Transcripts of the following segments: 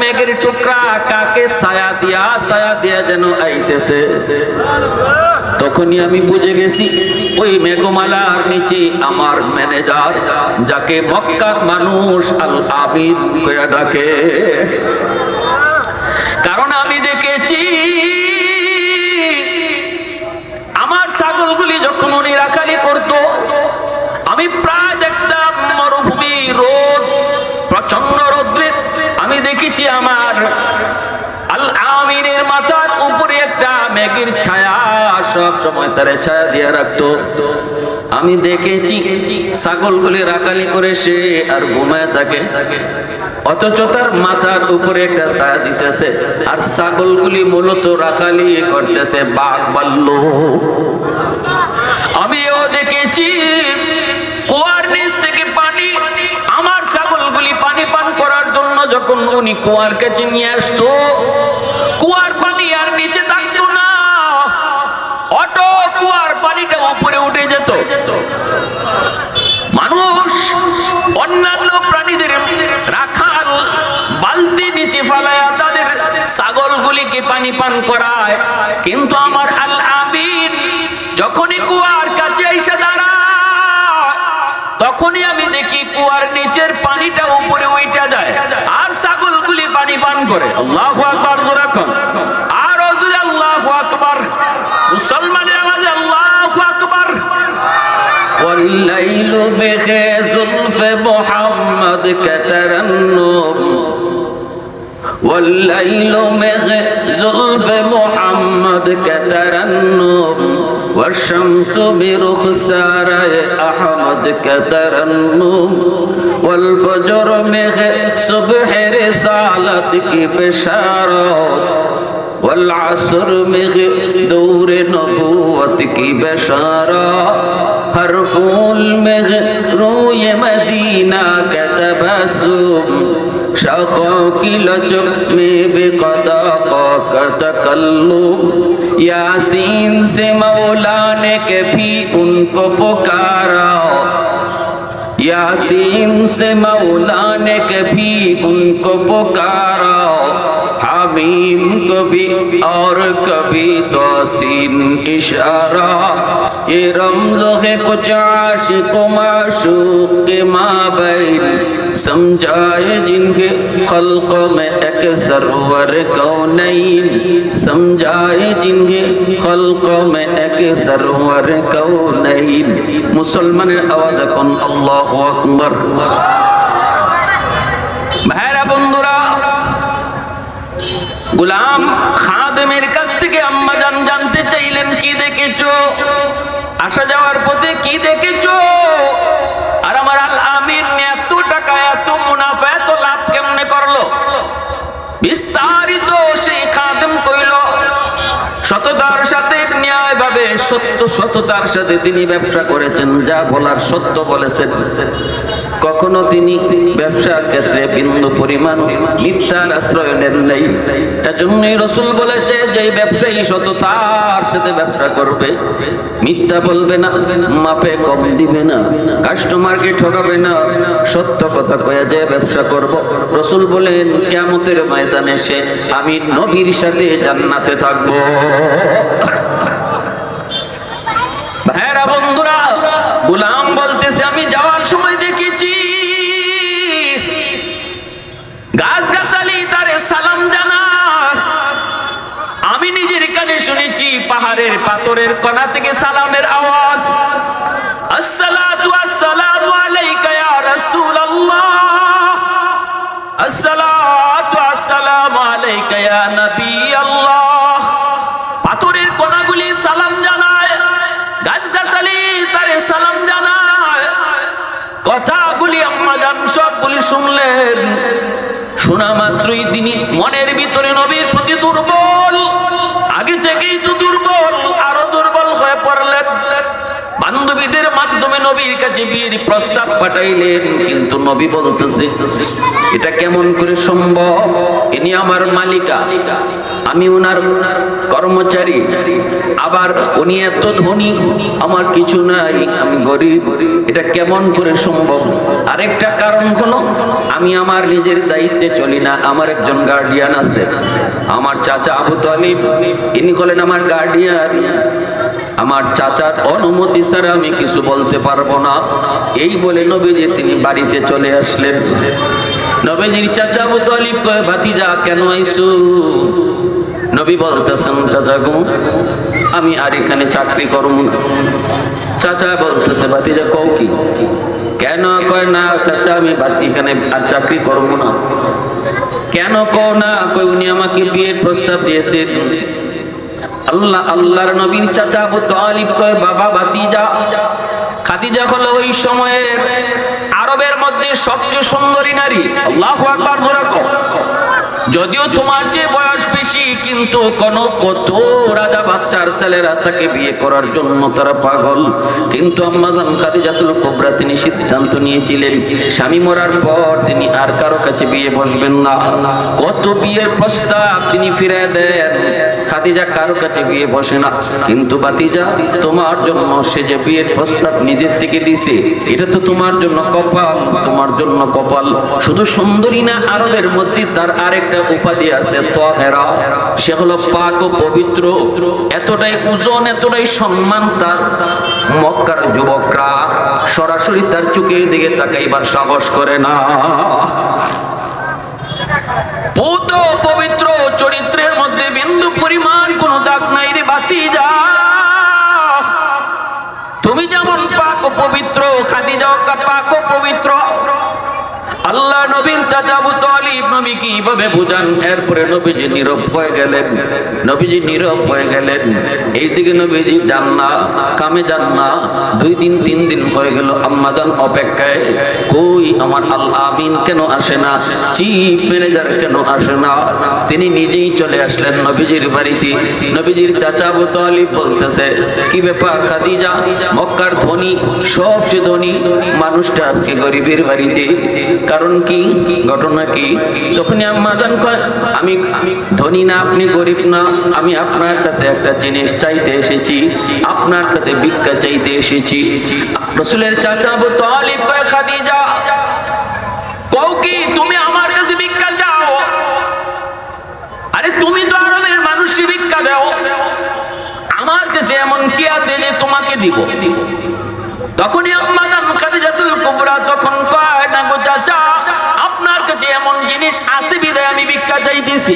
মেঘের টুকরা কাকে ছায়া দিয়া ছায়া দিয়া যেন আইতেছে। তখনই আমি বুঝে গেছি, ওই মেঘমালার নিচে আমার ম্যানেজার, যাকে মক্কার মানুষ আল আবিদ ডাকে। রোদ্রে আমি দেখেছি আমার আমিনের মাথার উপরে একটা মেঘের ছায়া, সব সময় তারে ছায়া দিয়ে রাখতো। আমি দেখেছি ছাগলগুলি রাখালি করে সে আর ঘুমায় থাকে। অথচ তার মাথার উপরে একটা ছায়া দিতেছে আর ছাগলগুলি মূলত রাখালি করতেছে, বাঘ বাল্য। আমিও দেখেছি যখন উনি কুয়ার কাছে নিয়ে আসতো, কুয়ার পানি আর নিচে থাকতো না। অটো কুয়ার পানিটা উপরে উঠে যেত। মানুষ, অন্যান্য প্রাণীদের রাখাল বালতি নিচে ফালায়া তাদের ছাগলগুলিকে পানি পান করায়। কিন্তু আমার আল আমিন যখনই কুয়ার কাছে এসে দাঁড়ায়, তখনই আমি দেখি কুয়ার নিচের পানিটা উপরে উইটা যায়। আর ছাগলগুলি পানি পান করে আল্লাহ আকবার জোরাখন আর জোরে আল্লাহ আকবার মুসলমানের আওয়াজে আল্লাহ আকবার والليل بخزلف محمد كترنم والليل مغ زلف محمد كترنم والشمس برخسار أحمد كترنم والفجر مه صبح رسالتك بشارات والعصر مه دور نبوتك بشارات ہر فول مه روئے مدینہ کا تبسم شاخوں کی لچک میں بے قدر آقا کا تکلب یاسین سے مولا نے کبھی ان کو پکارا۔ یاسین سے مولا نے کبھی ان کو پکارا۔ حمیم کبھی اور کبھی توسین اشارہ۔ رملوں ہے کچھ عاشقوں معشوق کے مابین سمجھائے جن کے خلقوں میں ایک سرور کونین سمجھائے جن کے خلقوں میں ایک سرور کونین مسلمان آواز کن اللہ اکبر ভাইরা বন্ধুরা গুলাম খাদেমের কাছ থেকে আম্মা জান জানতে চাইলেন কি দেখেছ আসা যাওয়ার পথে কি দেখেছ? আর আমার আল আমির এত টাকা, এত মুনাফা, এত লাভ কেমনে করল? বিস্তারিত সেই খাদেম কইল, সততার সাথে ন্যায় ভাবে সত্য সততার সাথে তিনি ব্যবসা করেছেন, যা বলার সত্য বলেছেন। কখনো তিনি ব্যবসার ক্ষেত্রে বিন্দু পরিমাণ মিথ্যার আশ্রয় নেন নাই। এজন্যই রসুল বলেছে যে ব্যবসায়ী সততার সাথে ব্যবসা করবে, মিথ্যা বলবে না, মাপে কম দিবে না কাস্টমারকে ঠকাবে না, সত্য কথা কয়ে যে ব্যবসা করব। রসুল বলেন কেমতের ময়দানে সে আমি নবীর সাথে জান্নাতে থাকব। ভাইরা বন্ধুরা পাহাড়ের পাথরের কণা থেকে সালামের আওয়াজ। কণাগুলি সালাম জানায়, গাছগাছালি সালাম জানায়। শুনলেন। শোনা মাত্রই তিনি মনের ভিতরে নবীর প্রতি দুর্বল আগে থেকেই তো দুর্বল আরও দুর্বল হয়ে পড়লেন বান্ধবীদের মাধ্যমে নবীর কাছে বিয়ের প্রস্তাব পাঠাইলেন, কিন্তু নবী বলতেছে, এটা কেমন করে সম্ভব? ইনি আমার মালিকা, আমি ওনার কর্মচারী, আবার উনি এত ধনী, আমার কিছু নাই, আমি গরিব, এটা কেমন করে সম্ভব? আরেকটা কারণ হলো, আমি আমার নিজের দায়িত্বে চলি না, আমার একজন গার্ডিয়ান আছে, আমার চাচা আবু তালিব, ইনি হলেন আমার গার্ডিয়ান আমার চাচার অনুমতি ছাড়া আমি কিছু বলতে পারব না। এই বলে নবীজি তিনি বাড়িতে চলে আসলেন। নবীজির চাচা আবু তালিব কয়, ভাতিজা, কেন আইসু? নবী বলতেছেন, চাচা গো, আমি আর এখানে চাকরি করব না। চাচা বলতেছে, ভাতিজা, কও কি? কেন? কয়, না, চাচা, আমি এখানে আর চাকরি করব না। কেন কও না? কই উনি আমাকে বিয়ের প্রস্তাব দিয়েছেন। আল্লাহ, আল্লাহর নবীর চাচা আবু তালিব কয়, বাবা ভাতিজা, খাদিজা হলো ওই সময়ের আরবের মধ্যে সবচেয়ে সুন্দরী নারী। আল্লাহু আকবার, জোরে কও। যদিও তোমার যে বয়স বেশি, কিন্তু কোন কত রাজা বাদশার ছেলেরা তাকে বিয়ে করার জন্য তারা পাগল। কিন্তু আম্মাজান খাদিজাতুল কোবরা তিনি সিদ্ধান্ত নিয়েছিলেন, স্বামী মরার পর তিনি আর কারও কাছে বিয়ে বসবেন না। কত বিয়ের প্রস্তাব তিনি ফিরে দেন। খাদিজা কারও কাছে বিয়ে বসে না। কিন্তু বাতিজা, তোমার জন্য সে যে বিয়ের প্রস্তাব নিজের থেকে দিছে, এটা তো তোমার জন্য কপাল, তোমার জন্য কপাল। শুধু সুন্দরী না, আরবের মধ্যে তার আরেকটা উপাধি আছে, তহেরা। সে হলো পাক ও পবিত্র। এতটাই ওজন, এতটাই সম্মান তার। মক্কার যুবকরা সরাসরি তার চোখের দিকে তাকাইবার সাহস করে না। পুত পবিত্র চরিত্রের বিন্দু পরিমাণ কোন দাগ নাই রে বাতি যা তুমি যেমন পাক পবিত্র খাদি যাও পাক পবিত্র আল্লাহ নবীর চাচা আবু তালিব নবী কীভাবে বুঝান? এরপরে নবীজি নীরব হয়ে গেলেন। নবীজি নীরব হয়ে গেলেন। এইদিকে নবীজি যান না, কামে যান না। দুই দিন, তিন দিন হয়ে গেল আম্মাদান অপেক্ষায়। কই আমার আল্লাহ আমিন কেন আসে না? চিফ ম্যানেজার কেন আসে না? তিনি নিজেই চলে আসলেন নবীজির বাড়িতে। নবীজির চাচা আবু তালিব বলতেছে, কি ব্যাপার খাদিজা? মক্কার ধনী, সবচেয়ে ধনী মানুষটা আজকে গরিবের বাড়িতে। কারণ কি? ঘটনা কি? তখনই আম্মাজান কয়, আমি ধনী না, আপনি গরিব না, আমি আপনার কাছে একটা জিনিস চাইতে এসেছি, আপনার কাছে ভিক্ষা চাইতে এসেছি। রসুলের চাচা আবু খাদিজা কি, তুমি আমার কাছে ভিক্ষা চাও? আরে, তুমি তো আরবের ভিক্ষা দাও। আমার কাছে এমন কি আছে যে তোমাকে দিব? তখনই আম্মাদান খাদিজাতুল কুবরা তখন জিনিস আছে বিদায়, আমি ভিক্ষা চাইতেছি।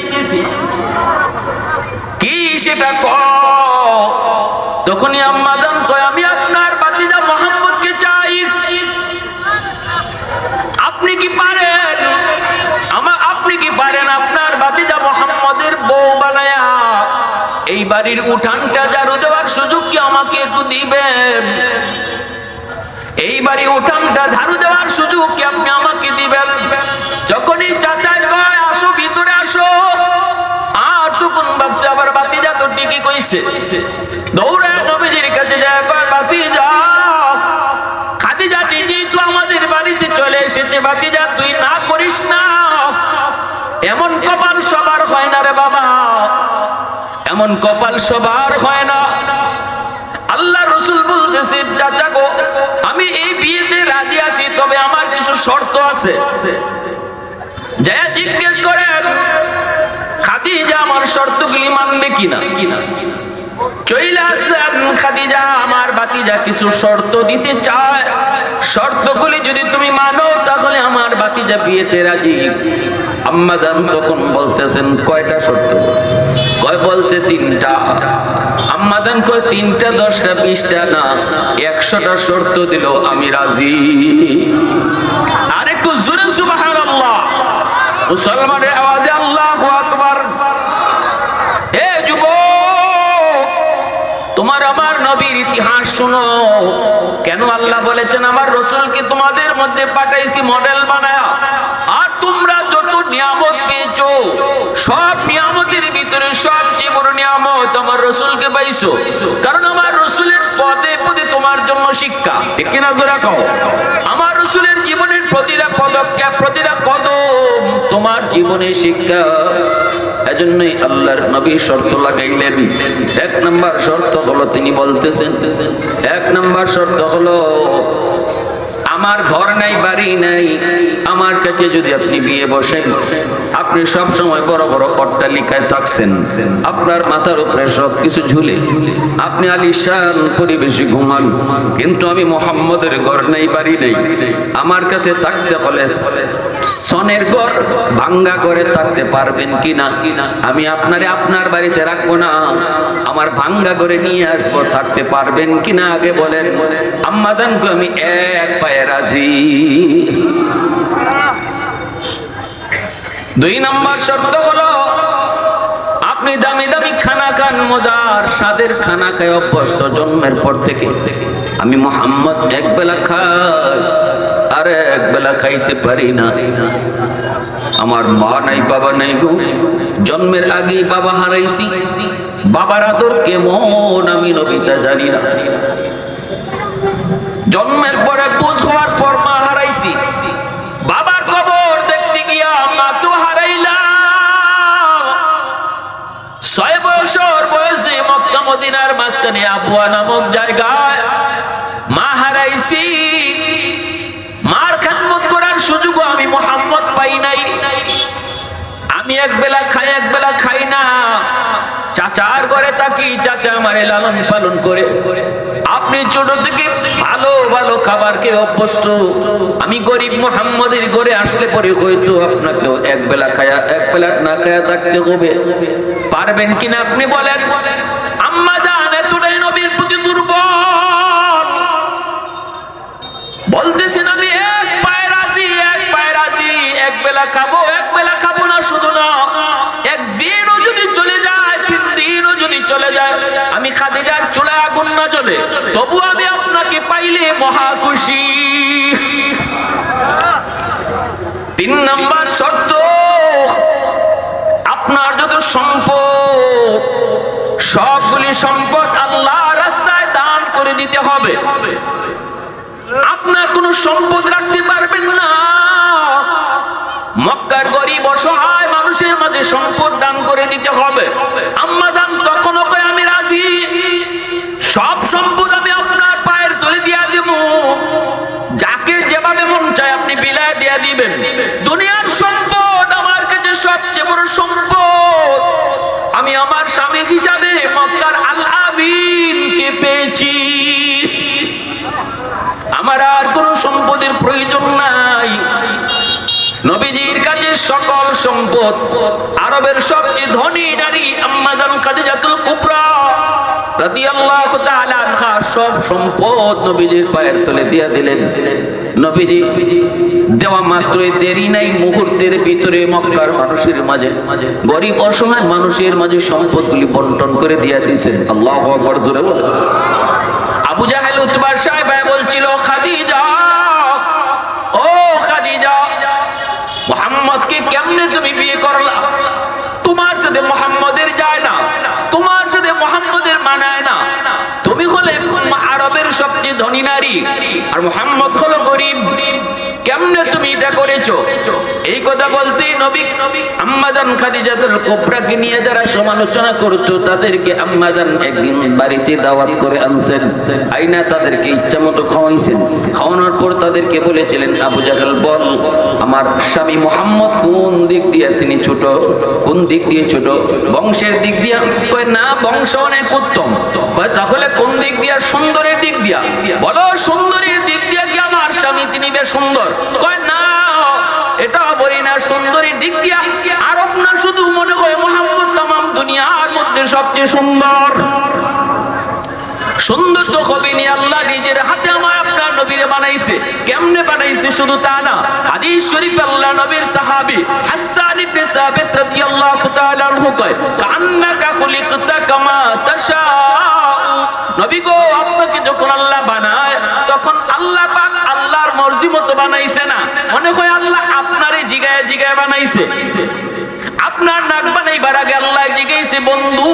কি সেটা ক? তখনই আম্মাদান কয় আমি আপনার বাতিজা মোহাম্মদকে চাই। আপনি কি পারেন? আমার আপনি কি পারেন আপনার বাতিজা মোহাম্মদের বউ বানায়া? এই বাড়ির উঠানটা ঝাড়ু দেওয়ার সুযোগ কি আমাকে একটু দিবেন? এই বাড়ি উঠানটা ঝাড়ু দেওয়ার সুযোগ কি আপনি আমাকে দিবেন? যখনই চাচাই কয় আসো, ভিতরে আসো। আর তখন ভাবছে, আবার বাতি যা তো ঠিকই কইছে। দৌড়ে নবীজির কাছে যায়, কয় বাতি যা এমন কপাল সবার হয় না রে বাবা। এমন কপাল সবার হয় না। আল্লাহ রসুল বলতেছে, চাচা গো, আমি এই বিয়েতে রাজি আছি, তবে আমার কিছু শর্ত আছে। যা জিজ্ঞেস করেন খাদিজা আমার শর্তগুলি মানবে কিনা? চইলে আসেন খাদিজা, আমার বাতিজা কিছু শর্ত দিতে চায়। শর্তগুলি যদি তুমি মানো, তাহলে আমার বাতিজা বিয়েতে রাজি। আম্মাদান তখন বলতেছেন, কয়টা শর্ত? কয়, বলছে তিনটা। আম্মাদান কয়, তিনটা, দশটা, বিশটা, না, একশোটা শর্ত দিল, আমি রাজি আর একটু জোরে সুবাহান আল্লাহ মুসলমানের আওয়াজে আল্লাহ আকবার। হে যুব তোমার আমার নবীর ইতিহাস শুনো। কেন আল্লাহ বলেছেন, আমার রসুলকে তোমাদের মধ্যে পাঠাইছি মডেল বানায়া আর তোমরা যত নিয়ামত পেয়েছ সব নিয়ামতের ভিতরে সবচেয়ে বড় নিয়ামত আমার রসুলকে পাইছো। কারণ আমার রসুলের পদে পদে তোমার জন্য শিক্ষা। ঠিক ধরে কও? আমার রসুলের জীবনের প্রতিটা পদক্ষেপ, প্রতিটা কদম তোমার জীবনে শিক্ষা। এজন্যই আল্লাহর নবী শর্ত লাগাইলেন। এক নাম্বার শর্ত হলো, তিনি বলতেছেন, এক নাম্বার শর্ত হলো আমার ঘর নাই, বাড়ি নাই। আমার কাছে যদি আপনি বিয়ে বসেন, আপনি সব সময় বড় বড় অট্টালিকায় থাকছেন। আপনার মাথার উপরে সব কিছু ঝুলে। আপনি আলিশান পরিবেশে ঘুমান। কিন্তু আমি মোহাম্মদের ঘর নাই, বাড়ি নাই। আমার কাছে থাকতে হলে সনের ঘর ভাঙ্গা করে থাকতে পারবেন কিনা? আমি আপনারে আপনার বাড়িতে রাখব না। আমার ভাঙ্গা করে নিয়ে আসব, থাকতে পারবেন কিনা আগে বলেন। আম্মাদানকে আমি এক পায়ে রাজি। দুই নম্বর শর্ত হলো, আপনি দামি দামি খানা খান, মজার স্বাদের খানা খায় অভ্যস্ত জন্মের পর থেকে। আমি মোহাম্মদ এক বেলা খাই। আর এক বেলা খাইতে পারি না। আমার মা নাই, বাবা নাই গো। জন্মের আগেই বাবা হারাইছি। বাবার আদর কেমন আমি নবিতা জানি না। জন্মের পরে বুঝ হওয়ার পর মা হারাইছি। বাবার কবর দেখতে গিয়া মাকেও হারাইলাম ছয় বছর বয়সে মক্কা, মদিনার মাঝখানে আবুয়া নামক জায়গায় মা হারাইছি। এক বেলা খাই এক বেলা খাই না। চাচার ঘরে থাকি, চাচা আমারে লালন পালন করে। আপনি ছোট থেকে ভালো ভালো খাবার খেয়ে অভ্যস্ত। আমি গরিব মোহাম্মদের ঘরে আসলে পরে হয়তো আপনাকেও এক বেলা খায়া এক বেলা না খায়া থাকতে হবে। পারবেন কিনা আপনি বলেন? আম্মা জান, এতটাই নবীর প্রতি দুর্বল। বলতেছেন আমি, এক পায়ে রাজি, এক পায়ে রাজি এক বেলা খাব এক খাদিজার চলে আগুন না জ্বলে, তবু আমি আপনাকে পাইলে মহা খুশি। তিন নাম্বার শর্ত, আপনার যত সম্পদ, সবগুলি সম্পদ আল্লাহ রাস্তায় দান করে দিতে হবে। আপনার কোনো সম্পদ রাখতে পারবেন না। মক্কার গরিব অসহায় মানুষের মাঝে সম্পদ দান করে দিতে হবে। আম্মা দান সব সম্পদ আমি আপনার পায়ের তলে দিয়া দেব। যাকে যেভাবে মন চায় আপনি বিলায় দিয়া দিবেন। দুনিয়ার সম্পদ আমার কাছে সবচেয়ে বড় সম্পদ। আমি আমার স্বামী হিসাবে মক্কার আল আমিনকে পেয়েছি। আমার আর কোনো সম্পদের প্রয়োজন নাই। নবীজির কাছে সকল সম্পদ। আরবের সবচেয়ে ধনী নারী আম্মাদান খাদিজাতুল কুবরা রাদিয়াল্লাহু সব সম্পদ নবীজির পায়ের তলে দিয়া দিলেন। নবীজি, দেওয়া দেরি নাই মুহূর্তের ভিতরে মক্কার মানুষের মাঝে, গরিব অসহায় মানুষের মাঝে বন্টন করে দিয়া সাহেব বলছিল ও কেমনে তুমি বিয়ে করলা? তোমার সাথে সবচেয়ে ধনী নারী। আর মোহাম্মদ হলো গরিব। কেমনে তুমি এটা করেছ? এই কথা বলতেই নবী আম্মাদান খাদিজাতুল কোবরাকে নিয়ে যারা সমালোচনা করতো, তাদেরকে আম্মাদান একদিন বাড়িতে দাওয়াত করে আনছেন। আইনা তাদেরকে ইচ্ছা মতো খাওয়াইছেন। খাওয়ানোর পর তাদেরকে বলেছিলেন, আবু জাহাল, বল, আমার স্বামী মোহাম্মদ কোন দিক দিয়ে তিনি ছোট? কোন দিক দিয়ে ছোট? বংশের দিক দিয়া? কয়, না, বংশ অনেক উত্তম। কয়, তাহলে কোন দিক দিয়া? সুন্দরের দিক দিয়া। বলো, সুন্দরের দিক দিয়া আমার স্বামী, তিনি বেশ সুন্দর। কয়, না, এটা বলি না সুন্দরীর দিক দিয়া আরব না, শুধু মনে হয় মোহাম্মদ তামাম দুনিয়ার মধ্যে সবচেয়ে সুন্দর। সুন্দর তো হবে নি আল্লাহ নিজের হাতে আমার আপনার নবীরে বানাইছে। কেমনে বানাইছে, শুধু তা না, হাদিস শরীফ আল্লাহ নবীর সাহাবী হাসান ইবনে সাবিত রাদিয়াল্লাহু তাআলা আনহু কয়, কান্নাকা মর্জি মতো বানাইছে না। মনে হয় আল্লাহ আপনারে জিগায় জিগায় বানাইছে। আপনার নাক বানাইবার আগে আল্লাহ জিজ্ঞেসে বন্ধু,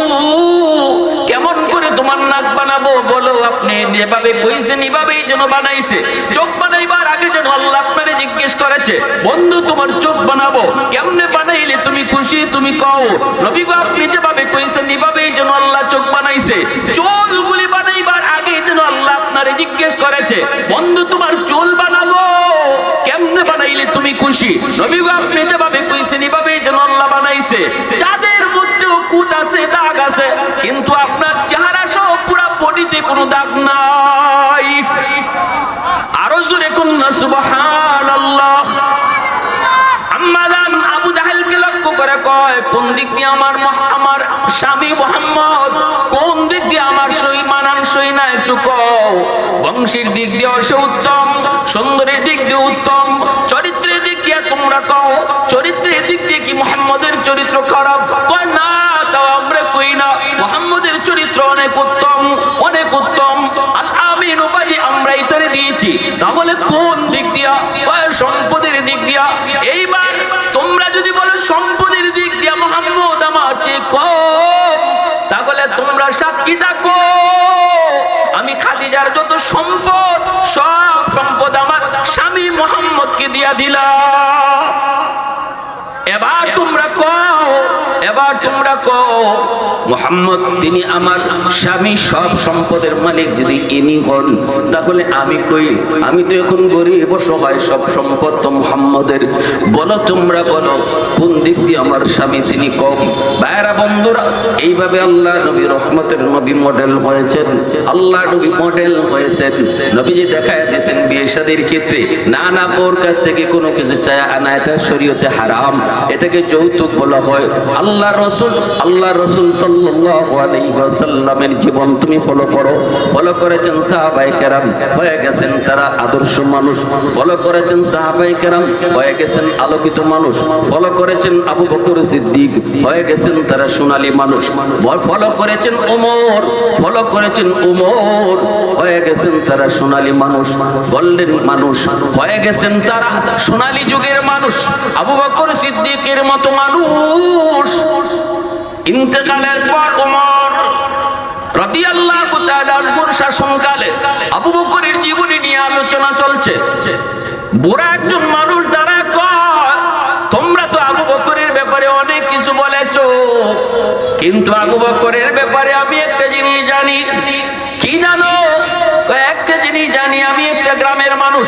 কেমন করে তোমার নাক বানাবো বলো আপনি? যেভাবে কইছেন, এভাবেই যেন বানাইছে। চোখ বানাইবার আগে যেন আল্লাহ আপনারে জিজ্ঞেস করেছে, বন্ধু, তোমার চোখ বানাবো, কেমনে বানাইলে তুমি খুশি, তুমি কও? নবী গো, আপনি যেভাবে কইছেন, এভাবেই যেন আল্লাহ চোখ বানাইছে। চুলগুলি বানাইবার আগে যেন আল্লাহ আপনারে জিজ্ঞেস করেছে, বন্ধু, তোমার কেমনে তুমি খুশি। নবী আপনি যেভাবে কইছেন এভাবেই যেন আল্লাহ বানাইছে। চাঁদের মধ্যেও কুট আছে, দাগ আছে, কিন্তু আপনার চেহারা সহ পুরা বডিতে কোনো দাগ নাই। আরও জোরে কন্যা সুবহানাল্লাহ। আম্মাদান আবু জাহেলকে লক্ষ্য করে কয়, কোন দিক দিয়ে আমার আমার স্বামী মোহাম্মদ? কোন দিক দিয়ে আমার সই মানান সই না একটু কও। বংশের দিক দিয়ে সে উত্তম, সুন্দরের দিক দিয়ে উত্তম চরিত্রের দিক দিয়ে তোমরা কও চরিত্রের দিক দিয়ে কি মোহাম্মদের চরিত্র খারাপ। কয়, না, তাও আমরা কই না? মোহাম্মদের চরিত্র অনেক উত্তম অনেক উত্তম। আমিন উপাধি আমরা দিয়েছি। কোন দিক দিয়া? সম্পদের দিক দিয়া? তোমরা যদি বলো, সম্পদের দিক দিয়া আমার তাহলে তোমরা আমি খাদিজার যত সম্পদ, সব সম্পদ আমার স্বামী মোহাম্মদকে দিয়া দিলাম। এবার তোমরা কও এবার তোমরা কও, মোহাম্মদ, তিনি আমার স্বামী, সব সম্পদের মালিক যদি ইনি হন, তাহলে আমি কই? আমি তো এখন গরিব অসহায় সব সম্পদ তো মোহাম্মদের। বলো তোমরা, বলো, কোন দিক দিয়ে আমার স্বামী, তিনি কম? ভাইরা বন্ধুরা, এইভাবে আল্লাহ নবী রহমতের নবী মডেল হয়েছেন। আল্লাহ নবী মডেল হয়েছেন। নবীজি দেখায় দিয়েছেন বিয়ে শাদীর ক্ষেত্রে, না না ওর কাছ থেকে কোনো কিছু চায় আনা, এটা শরীয়তে হারাম। এটাকে যৌতুক বলা হয়। আল্লাহ রসুল আল্লাহ রসুল সাল্লাল্লাহু আলাইহি ওয়াসাল্লামের জীবন তুমি ফলো করো। ফলো করেছেন সাহাবাই কেরাম, হয়ে গেছেন তারা আদর্শ মানুষ। ফলো করেছেন সাহাবাই কেরাম, হয়ে গেছেন আলোকিত মানুষ। ফলো করেছেন আবু বকর সিদ্দিক, হয়ে গেছেন তারা সোনালী মানুষ। ফলো করেছেন ওমর ফলো করেছেন ওমর, হয়ে গেছেন তারা সোনালী মানুষ, গোল্ডেন মানুষ। হয়ে গেছেন তারা সোনালী যুগের মানুষ, আবু বকর সিদ্দিকের মতো মানুষ। ইন্তেকালের পর ওমর রাদিয়াল্লাহু তাআলা শাসনকালে আবু বকরের জীবনী নিয়ে আলোচনা চলছে। বুড়া একজন মানুষ দ্বারা কয়, তোমরা তো আবু বকরের ব্যাপারে অনেক কিছু বলেছ, কিন্তু আবু বকরের ব্যাপারে আমি একটা জিনিস জানি। কি জানো? একটা জিনিস জানি, আমি একটা গ্রামের মানুষ।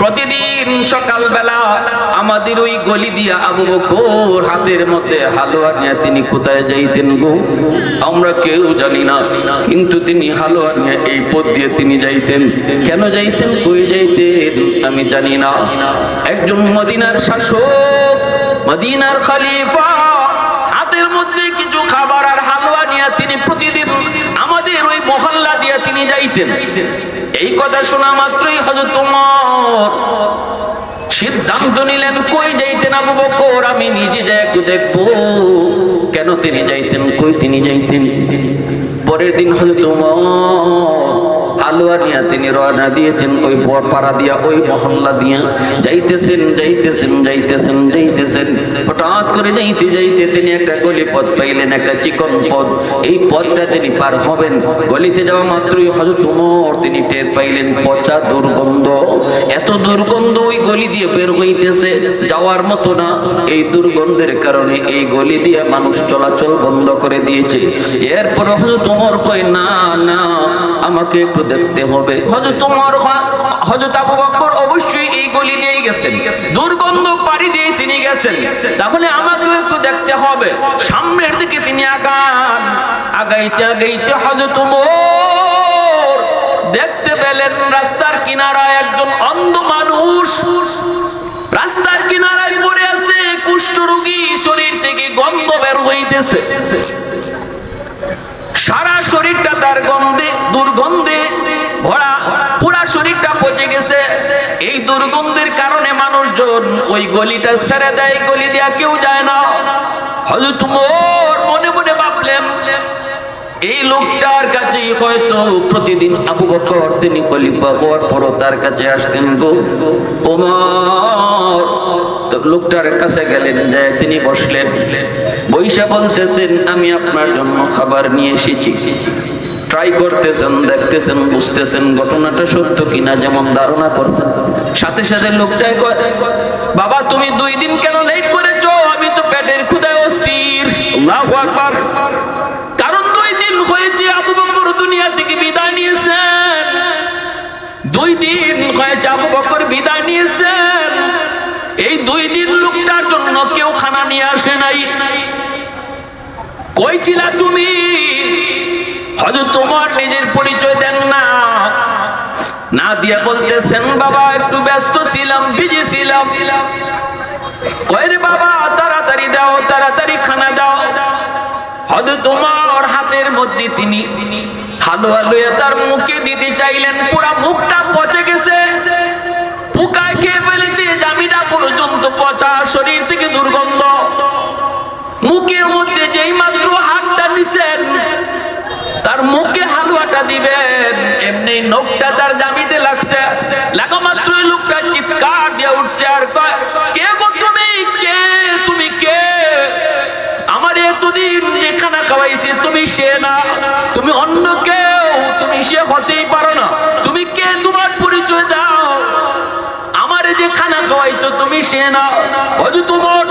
প্রতিদিন সকালবেলা আমাদের ওই গলি দিয়া আবু বকর হাতের মধ্যে হালুয়া নিয়ে তিনি কোথায় যাইতেন গো? আমরা কেউ জানি না, কিন্তু তিনি হালুয়া নিয়ে এই পথ দিয়ে তিনি যাইতেন। কেন যাইতেন? কই যাইতেন? আমি জানি না। একজন মদিনার শাসক, মদিনার খলিফা, হাতের মধ্যে কিছু খাবার আর হালুয়া নিয়ে তিনি প্রতিদিন আমাদের ওই মহল্লা দিয়ে তিনি যাইতেন। এই কথা শোনা মাত্রই হয়তো তোমার সিদ্ধান্ত নিলেন, কই যাইতেন আবু বকর? আমি নিজে যাই একটু দেখব। কেন তিনি যাইতেন? কই তিনি যাইতেন? পরের দিন হয়তো তোমার নিয়ে তিনি রওনা দিয়েছেন, ওই পাড়া দিয়া, ওই মহল্লা দিয়া। যাইতেছেন যাইতেছেন যাইতেছেন যাইতেছেন। হঠাৎ করে যাইতে যাইতে তিনি একটা গলি পথ পাইলেন, একটা চিকন পথ। এই পথটা তিনি পার হবেন। গলিতে যাওয়া মাত্রই হয়তো তোমার তিনি টের পাইলেন, পচা দুর্গন্ধ। এত দুর্গন্ধ ওই গলি দিয়ে বের হইতেছে, যাওয়ার মতো না। এই দুর্গন্ধের কারণে এই গলি দিয়ে মানুষ চলাচল বন্ধ করে দিয়েছে। এরপর হয়তো তোমার কই না না আমাকে একটু দেখতে হবে। হয়তো তোমার হজরত আবু বকর অবশ্যই এই গলি দিয়েই গেছেন। দুর্গন্ধ পাড়ি দিয়ে তিনি গেছেন। তাহলে আমাকে একটু দেখতে হবে। সামনের দিকে তিনি আগান। আগাইতে আগাইতে হজরত দেখতে পেলেন রাস্তার কিনারায় একজন অন্ধ মানুষ। রাস্তার কিনারায় পড়ে আছে কুষ্ঠ রোগী শরীর থেকে গন্ধ বের হইতেছে। সারা শরীরটা তার গন্ধে, দুর্গন্ধে ভরা, পুরা শরীরটা পচে গেছে। এই দুর্গন্ধের কারণে মানুষজন ওই গলিটা ছেড়ে যায় গলি দিয়া কেউ যায় না। হয়তো তোমার মনে মনে ভাবলেন, এই লোকটার কাছে হয়তো প্রতিদিন আবু বকর, তিনি খলিফা হওয়ার পরও তার কাছে আসতেন গো। ওমর লোকটার কাছে গেলেন তিনি বসলেন। বৈশা বলতেছেন, আমি আপনার জন্য খাবার নিয়ে এসেছি। ট্রাই করতেছেন, দেখতেছেন, বুঝতেছেন, ঘটনাটা সত্য কিনা, যেমন ধারণা করছেন। সাথে সাথে লোকটাই কয়, বাবা, তুমি দুই দিন কেন লেট করেছ? আমি তো পেটের ক্ষুদায় অস্থির। কারণ দুই দিন হয়েছে, আবু বকর দুনিয়া থেকে বিদায় নিয়েছেন। দুই দিন হয়েছে, আবু বকর বিদায় নিয়েছেন। এই দুই দিন লোকটার জন্য কেউ খানা নিয়ে আসে নাই। কই ছিলা তুমি? হয়তো তোমার নিজের পরিচয় দেন না। না দিয়া বলতেছেন, বাবা, একটু ব্যস্ত ছিলাম বিজি ছিলাম। কয় রে বাবা, তাড়াতাড়ি দাও, তাড়াতাড়ি খানা দাও। হয়তো তোমার হাতের মধ্যে তিনি হালুয়া লইয়া তার মুখে দিতে চাইলেন, পুরা মুখটা পচে গেছে। পোকায় খেয়ে ফেলেছে জামিটা পর্যন্ত পচা শরীর থেকে দুর্গন্ধ। মুখের মধ্যে যেই মাত্র হাতটা নিছেন, তার মুখে হালুয়াটা দিবেন, এমনি নখটা তার জামিতে লাগছে। লাগা মাত্রই লোকটা চিৎকার দিয়ে উঠছে আর কয়, কে গো তুমি? কে? তুমি কে? আমার এতদিন যে খানা খাওয়াইছে, তুমি সে না। তুমি অন্য কেউ, তুমি সে হতেই পারো না। তুমি কে? তোমার পরিচয় দাও। আমারে যে খানা খাওয়াইতো, তুমি সে না। হয়তো তোমার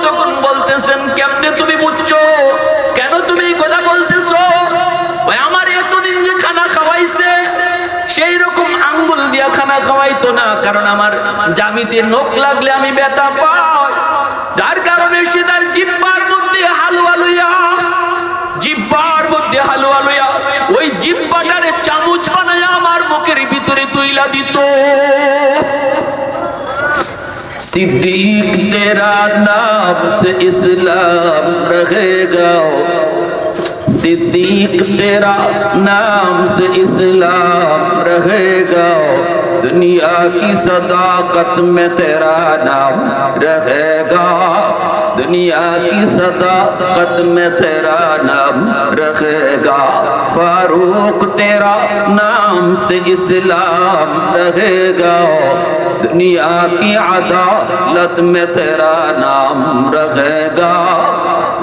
খাওয়াইতো না, কারণ আমার জামিতে নখ লাগলে আমি ব্যথা পাই। যার কারণে সে তার জিব্বার মধ্যে হালুয়া লইয়া, জিব্বার মধ্যে হালুয়া লইয়া ওই জিব্বাটারে চামচ বানায়া আমার মুখের ভিতরে তুইলা দিত। صدیق تیرا نام سے اسلام رہے گا۔ دنیا کی صداقت میں تیرا نام رہے گا۔ دنیا کی صداقت میں تیرا نام رہے گا۔ فاروق تیرا نام سے اسلام رہے گا۔ دنیا کی عدالت میں تیرا نام رہے گا۔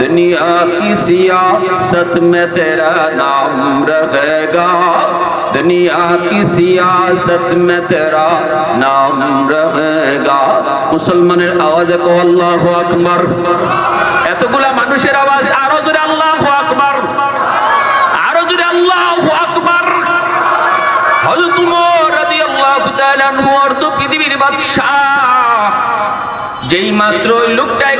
दुनिया की सियासत में तेरा नाम रहेगा दुनिया की सियासत में तेरा नाम रहेगा মুসলমানের আওয়াজে কো আল্লাহু আকবার এতগুলা মানুষের আওয়াজ আরো জোরে আল্লাহু আকবার আরো জোরে আল্লাহু আকবার হযরত উমর রাদিয়াল্লাহু তাআলা আনহু অর্ধ পৃথিবীর বাদশা যেই মাত্র ওই লোকটাই কইছে